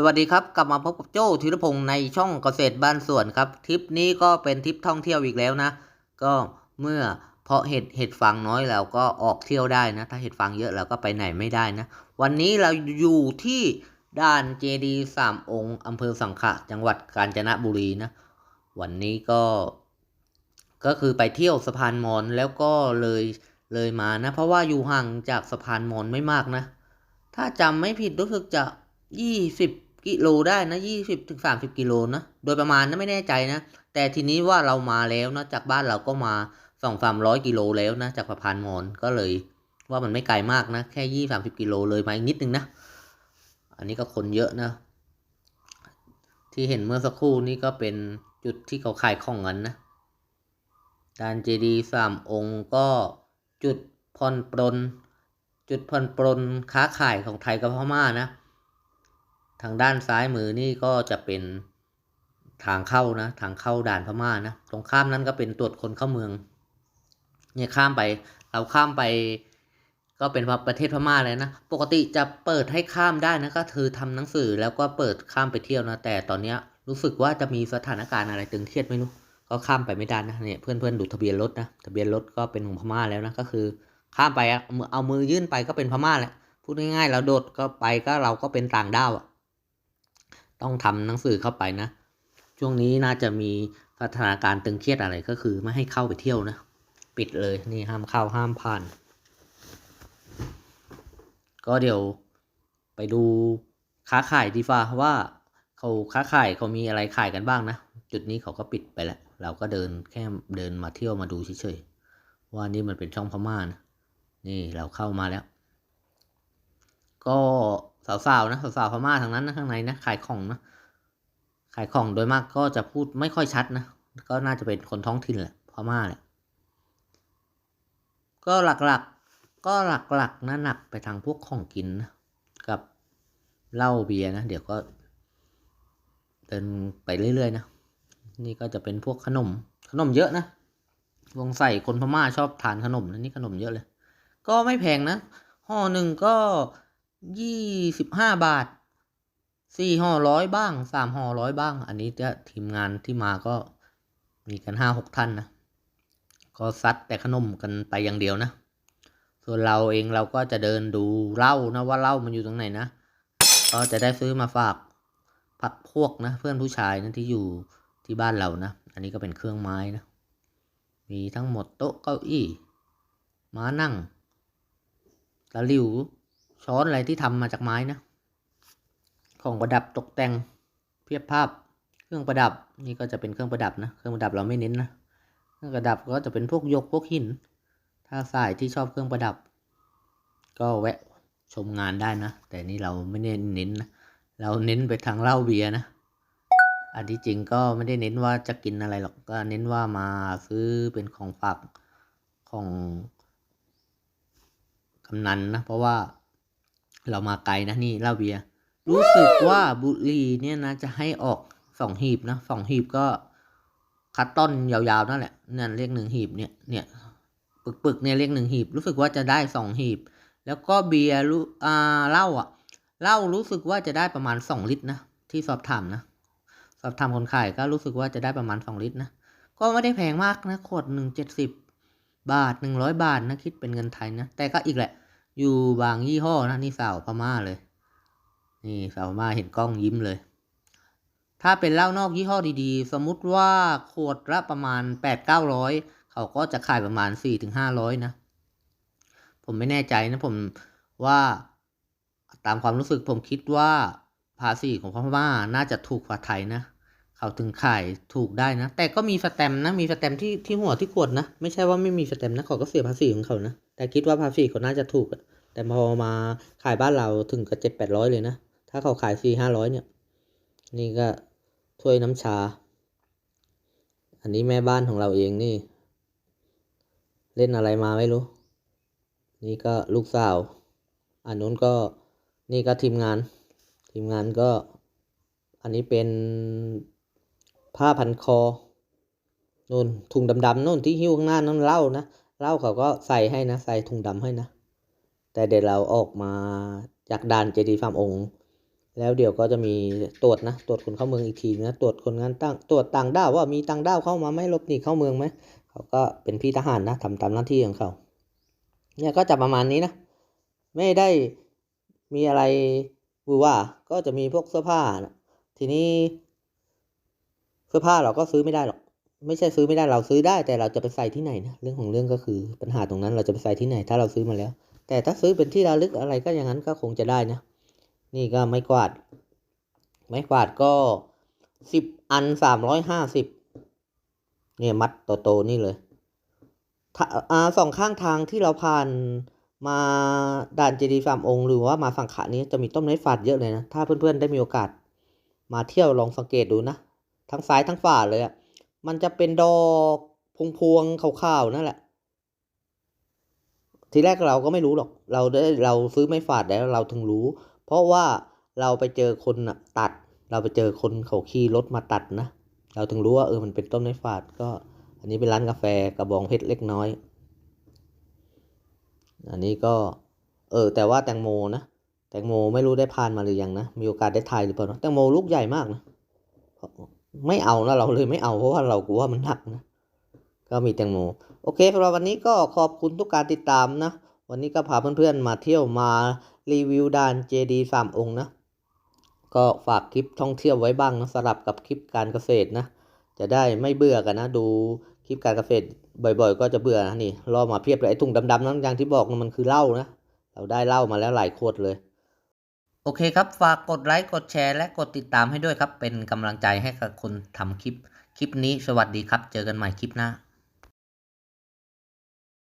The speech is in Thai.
สวัสดีครับ กลับมาพบกับโจ้ธีรพงศ์ในช่องเกษตรบ้านสวนครับทริปนี้ก็เป็นทริปท่องเที่ยวอีกแล้วนะ ก็เมื่อเพาะเห็ดเห็ดฟางน้อยเราก็ออกเที่ยวได้นะ ถ้าเห็ดฟางเยอะเราก็ไปไหนไม่ได้นะ วันนี้เราอยู่ที่ด่านเจดีสามองค์อำเภอสังขะจังหวัดกาญจนบุรีนะ วันนี้ก็ ก็คือไปเที่ยวสะพานมอญแล้วก็เลยเลยมานะ เพราะว่าอยู่ห่างจากสะพานมอญไม่มากนะ ถ้าจำไม่ผิดรู้สึกจะยี่สิบ กิโลได้นะยี่สิบถึงสามสิบกิโลนะ โดยประมาณนะไม่แน่ใจนะ แต่ทีนี้ว่าเรามาแล้วนะ จากบ้านเราก็มาสองสามร้อยกิโลแล้วนะ จากสะพานมอญก็เลยว่ามันไม่ไกลมากนะ แค่ยี่สามสิบกิโลเลยมาอีกนิดนึงนะ อันนี้ก็คนเยอะนะ ที่เห็นเมื่อสักครู่นี้ก็เป็นจุดที่เขาขายของกันนะดานเจดีสามองค์ก็จุดผ่อนปลนจุดผ่อนปลนค้าขายของไทยกับพม่านะ ทางด้านซ้ายมือนี่ก็จะเป็นทางเข้านะทางเข้าด่านพม่านะตรงข้ามนั้นก็เป็นตรวจคนเข้าเมืองเนี่ยข้ามไปเราข้ามไปก็เป็นประเทศพม่าเลยนะ ปกติจะเปิดให้ข้ามได้นะก็คือทำหนังสือแล้วก็เปิดข้ามไปเที่ยวนะ แต่ตอนเนี้ยรู้สึกว่าจะมีสถานการณ์อะไรตึงเครียดไม่รู้ ก็ข้ามไปไม่ได้นะเนี่ยเพื่อนๆดูทะเบียนรถนะทะเบียนรถก็เป็นของพม่าแล้วนะก็คือ ข้ามไปอะเอามือเอามือยื่นไปก็เป็นพม่าแหละพูดง่ายๆเราโดดก็ไปก็เราก็เป็นต่างด้าวอะ ต้องทำหนังสือเข้าไปนะ ช่วงนี้น่าจะมีสถานการณ์ตึงเครียดอะไรก็คือไม่ให้เข้าไปเที่ยวนะ ปิดเลยนี่ห้ามเข้าห้ามผ่าน ก็เดี๋ยวไปดูค้าขายดีฟ้าว่าเขาค้าขายเขามีอะไรขายกันบ้างนะ จุดนี้เขาก็ปิดไปแล้ว เราก็เดินแค่เดินมาเที่ยวมาดูเฉยๆว่านี่มันเป็นช่องพม่านะนี่เราเข้ามาแล้ว ก็ สาวๆนะสาวๆพม่าทางนั้นนะข้างในนะขายของนะขายของโดยมากก็จะพูดไม่ค่อยชัดนะก็น่าจะเป็นคนท้องถิ่นแหละพม่าแหละก็หลักๆก็หลักๆนะหนักไปทางพวกของกินนะกับเหล้าเบียร์นะเดี๋ยวก็เดินไปเรื่อยๆนะนี่ก็จะเป็นพวกขนมขนมเยอะนะวงใส่คนพม่าชอบทานขนมนะนี่ขนมเยอะเลย ก็ไม่แพงนะห่อหนึ่งก็ ยี่สิบห้าบาทสี่ห่อร้อยบ้างสามห่อร้อยบ้าง อันนี้จะทีมงานที่มาก็มีกันห้าหกท่านนะ ก็ซัดแต่ขนมกันไปอย่างเดียวนะ ส่วนเราเองเราก็จะเดินดูเหล้านะว่าเหล้ามันอยู่ตรงไหนนะ ก็จะได้ซื้อมาฝากพักพวกนะ เพื่อนผู้ชายนะที่อยู่ที่บ้านเรานะ อันนี้ก็เป็นเครื่องไม้นะ มีทั้งหมดโต๊ะเก้าอี้ม้านั่งตะลิว ช้อนอะไรที่ทำมาจากไม้นะ ของประดับตกแต่งเพียบภาพเครื่องประดับนี่ก็จะเป็นเครื่องประดับนะเครื่องประดับเราไม่เน้นนะเครื่องประดับก็จะเป็นพวกยกพวกหิน ถ้าสายที่ชอบเครื่องประดับ ก็แวะชมงานได้นะ แต่นี่เราไม่ได้เน้นนะเราเน้นไปทางเหล้าเบียร์นะ อันที่จริงก็ไม่ได้เน้นว่าจะกินอะไรหรอกก็เน้นว่ามาซื้อเป็นของฝากของกำนันนะเพราะว่า เรามาไกลนะนี่เหล้าเบียร์รู้สึกว่าบุรีเนี่ยนะจะให้ออกสองหีบนะสองหีบก็คัดต้นยาวๆนั่นแหละนั่นเลขหนึ่งหีบเนี่ยเนี่ยปึกๆเนี่ยเลขหนึ่งหีบ รู้สึกว่าจะได้สองหีบ แล้วก็เบียร์รู้อ่าเหล้าอะเหล้ารู้สึกว่าจะได้ประมาณสองลิตรนะที่สอบถามนะสอบถามคนขายก็รู้สึกว่าจะได้ประมาณสองลิตรนะก็ไม่ได้แพงมากนะขวดหนึ่งเจ็ดสิบบาทหนึ่งร้อยบาทนะคิดเป็นเงินไทยนะแต่ก็อีกแหละ อยู่บางยี่ห้อนะนี่สาวพม่าเลย นี่สาวพม่าเห็นกล้องยิ้มเลย ถ้าเป็นเหล้านอกยี่ห้อดีๆ สมมุติว่าขวดละประมาณแปดเก้าร้อยเขาก็จะขายประมาณสี่ถึงห้าร้อยนะ ผมไม่แน่ใจนะผมว่าตามความรู้สึกผมคิดว่าภาษีของพม่าน่าจะถูกกว่าไทยนะ เขาถึงขายถูกได้นะ แต่ก็มีสแตมนะ มีสแตมที่ที่หัวที่ขวดนะ ไม่ใช่ว่าไม่มีสแตมนะเขาก็เสียภาษีของเขานะ แต่คิดว่าภาษีเขาน่าจะถูก แต่พอมาขายบ้านเราถึงกับเจ็ดแปดร้อยเลยนะ ถ้าเขาขายสี่ห้าร้อยเนี่ย นี่ก็ถ้วยน้ำชา อันนี้แม่บ้านของเราเองนี่ เล่นอะไรมาไม่รู้ นี่ก็ลูกสาว อันนู้นก็นี่ก็ทีมงาน ทีมงานก็ อันนี้เป็นผ้าพันคอนู่นถุงดำๆนู่นที่หิ้วข้างหน้านั่นเล้านะ เหล้าเขาก็ใส่ให้นะ ใส่ถุงดำให้นะ แต่เดี๋ยวเราออกมาจากด่านเจดีย์ฟาร์มองค์ แล้วเดี๋ยวก็จะมีตรวจนะ ตรวจคนเข้าเมืองอีกทีนะ ตรวจคนงานตั้ง ตรวจต่างด้าวว่ามีต่างด้าวเข้ามาไหมหลบหนีเข้าเมืองไหม เขาก็เป็นพี่ทหารนะทำตามหน้าที่ของเขา เนี่ยก็จะประมาณนี้นะ ไม่ได้มีอะไรหรือว่า ก็จะมีพวกเสื้อผ้านะทีนี้เสื้อผ้าเราก็ซื้อไม่ได้หรอก ไม่ใช่ซื้อไม่ได้เราซื้อได้ แต่เราจะไปใส่ที่ไหนนะเรื่องของเรื่องก็คือปัญหาตรงนั้นเราจะไปใส่ที่ไหน ถ้าเราซื้อมาแล้ว แต่ถ้าซื้อเป็นที่ระลึกอะไรก็อย่างนั้นก็คงจะได้นะ นี่ก็ไม้กวาด ไม้กวาดก็สิบอันสามร้อยห้าสิบเนี่ยมัดโตๆนี่เลยถ้าอ่าสองข้างทางที่เราผ่านมาด่านเจดีย์สามองค์ หรือว่ามาสังขะนี้จะมีต้นไม้ฝาดเยอะเลยนะ ถ้าเพื่อนๆได้มีโอกาส มาเที่ยวลองสังเกตดูนะ ทั้งซ้ายทั้งฝาเลยอะ่ะ มันจะเป็นดอกพวงๆขาวๆนั่นแหละ ทีแรกเราก็ไม่รู้หรอก เราได้เราซื้อไม้ฝาดแล้วเราถึงรู้ เพราะว่าเราไปเจอคนตัด เราไปเจอคนเขาขี่รถมาตัดนะ เราถึงรู้ว่าเออมันเป็นต้นไม้ฝาดก็ อันนี้เป็นร้านกาแฟกระบองเพชรเล็กน้อย อันนี้ก็ เออ แต่ว่าแตงโมนะแตงโมไม่รู้ได้พานมาหรือยังนะ มีโอกาสได้ทายหรือเปล่านะแตงโมลูกใหญ่มากนะ ไม่เอานะเราเลยไม่เอาเพราะว่าเรากลัวว่ามันหนักนะก็มีแตงโมโอเคสำหรับวันนี้ก็ขอบคุณทุกการติดตามนะ วันนี้ก็พาเพื่อนๆมาเที่ยวมารีวิวด่านเจดีสามองค์นะ ก็ฝากคลิปท่องเที่ยวไว้บ้างนะสลับกับคลิปการเกษตรนะ จะได้ไม่เบื่อกันนะ ดูคลิปการเกษตรบ่อย ๆ ก็จะเบื่อนะนี่รอมาเพียบเลยไอ้ถุงดำๆนั้นอย่างที่บอกนะมันคือเหล้านะ เราได้เหล้ามาแล้วหลายขวดเลย โอเคครับ ฝากกดไลค์ กดแชร์ และกดติดตามให้ด้วยครับ เป็นกำลังใจให้กับคนทำคลิป คลิปนี้ สวัสดีครับ เจอกันใหม่คลิปหน้า